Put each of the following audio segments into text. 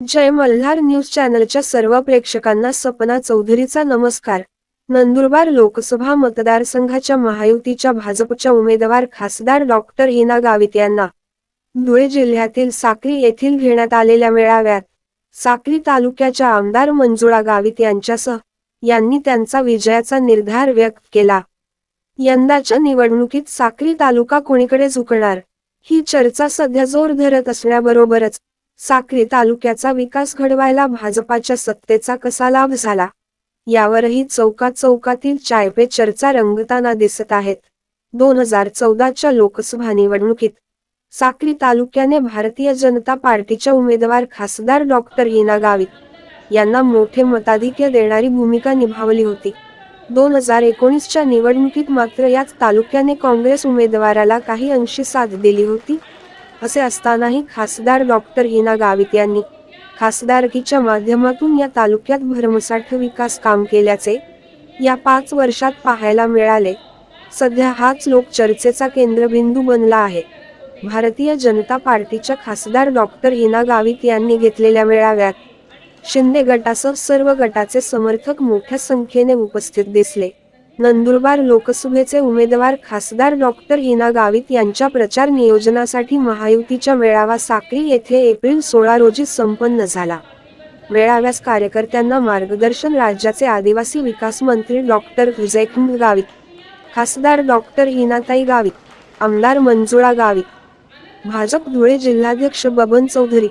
जय Malhar news चॅनलच्या सर्व प्रेक्षकांना सपना चौधरीचा नमस्कार. नंदुरबार लोकसभा मतदारसंघाच्या महायुतीच्या भाजपच्या उमेदवार खासदार डॉक्टर हिना गावित यांना धुळे जिल्ह्यातील साक्री येथील घेण्यात आलेल्या मेळाव्यात साक्री तालुक्याच्या आमदार मंजुळा गावित यांच्यासह यांनी त्यांचा विजयाचा निर्धार व्यक्त केला. यंदाच्या निवडणुकीत साक्री तालुका कोणीकडे झुकणार? ही चर्चा सध्या जोर धरत असण्याबरोबरच साक्री तालुक्याचा विकास घडवायला भाजपाच्या सत्तेचा कसा लाभ झाला? यावरही चौकात चौकातील चायपे चर्चा रंगताना दिसत आहेत. दोन हजार चौदाच्या लोकसभा निवडणुकीत साक्री तालुक्याने भारतीय जनता पार्टीच्या उमेदवार खासदार डॉक्टर हिना गावित यांना मोठे मताधिक्य देणारी भूमिका निभावली होती. दोन हजार एकोणीसच्या निवडणुकीत मात्र याच तालुक्याने काँग्रेस उमेदवाराला काही अंशी साथ दिली होती. असे असतानाही खासदार डॉक्टर हिना गावित यांनी खासदारकीच्या माध्यमातून या तालुक्यात भरमसाठ विकास काम केल्याचे या पाच वर्षात पाहायला मिळाले. सध्या हाच लोक चर्चेचा केंद्रबिंदू बनला आहे. भारतीय जनता पार्टीच्या खासदार डॉक्टर हिना गावित यांनी घेतलेल्या मेळाव्यात शिंदे गटासह सर्व गटाचे समर्थक मोठ्या संख्येने उपस्थित दिसले. नंदुरबार लोकसभेचे उमेदवार खासदार डॉक्टर हिना गावित यांच्या प्रचार नियोजनासाठी महायुतीच्या मेळावा साक्री येथे एप्रिल सोळा रोजी संपन्न झाला. मेळाव्यास कार्यकर्त्यांना मार्गदर्शन राज्याचे आदिवासी विकास मंत्री डॉक्टर विजयकुंड गावित खासदार डॉक्टर हिनाताई गावित आमदार मंजुळा गावित भाजप धुळे जिल्हाध्यक्ष बबन चौधरी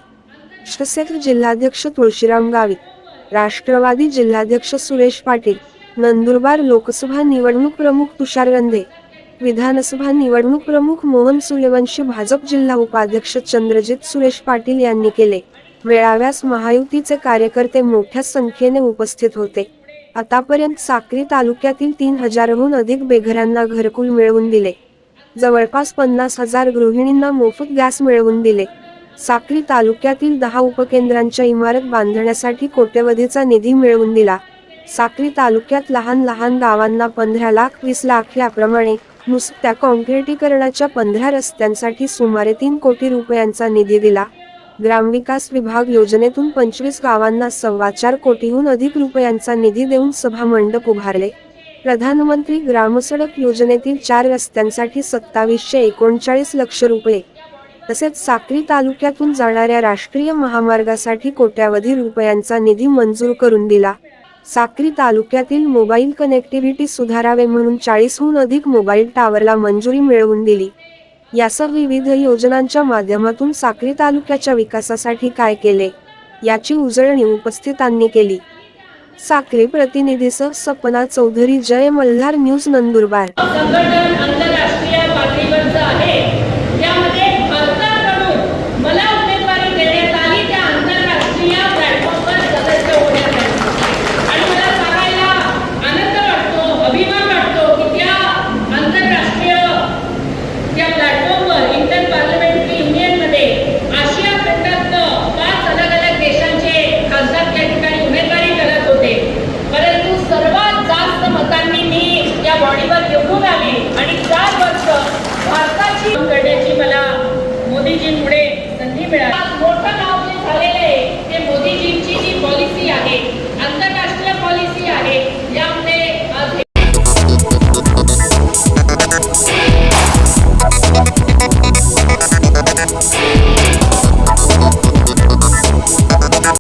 शिवसेना जिल्हाध्यक्ष तुळशीराम गावित राष्ट्रवादी जिल्हाध्यक्ष सुरेश पाटील नंदुरबार लोकसभा निवडणूक प्रमुख तुषार रंधे विधानसभा निवडणूक प्रमुख मोहन सूर्यवंशी भाजप जिल्हा उपाध्यक्ष चंद्रजित सुरेश पाटील यांनी केले. मेळाव्यास महायुतीचे कार्यकर्ते मोठ्या संख्येने उपस्थित होते. आतापर्यंत साक्री तालुक्यातील तीन हजारहून अधिक बेघरांना घरकुल मिळवून दिले. जवळपास पन्नास हजार गृहिणींना मोफत गॅस मिळवून दिले. साक्री तालुक्यातील दहा उपकेंद्रांच्या इमारत बांधण्यासाठी कोट्यवधीचा निधी मिळवून दिला. साक्री तालुक्यात लहान लहान गावांना पंधरा लाख वीस लाख याप्रमाणे नुसत्या काँक्रिटीकरणाच्या पंधरा रस्त्यांसाठी सुमारे तीन कोटी रुपयांचा निधी दिला. ग्रामविकास विभाग योजनेतून पंचवीस गावांना सव्वा चार कोटीहून अधिक रुपयांचा निधी देऊन सभा मंडप उभारले. प्रधानमंत्री ग्रामसडक योजनेतील चार रस्त्यांसाठी सत्तावीसशे एकोणचाळीस लक्ष रुपये. तसेच साक्री तालुक्यातून जाणाऱ्या राष्ट्रीय महामार्गासाठी कोट्यावधी रुपयांचा निधी मंजूर करून दिला. साक्री तालुक्यातील मोबाईल कनेक्टिव्हिटी सुधारावे म्हणून चाळीसहून अधिक मोबाईल टावरला मंजुरी मिळवून दिली. यासह विविध योजनांच्या माध्यमातून साक्री तालुक्याच्या विकासासाठी काय केले याची उजळणी उपस्थितांनी केली. साक्री प्रतिनिधीसह सपना चौधरी जय मल्हार न्यूज नंदुरबार. निवडून आले आणि चार वर्ष भारताची करण्याची मला मोदीजींमुळे संधी मिळाली.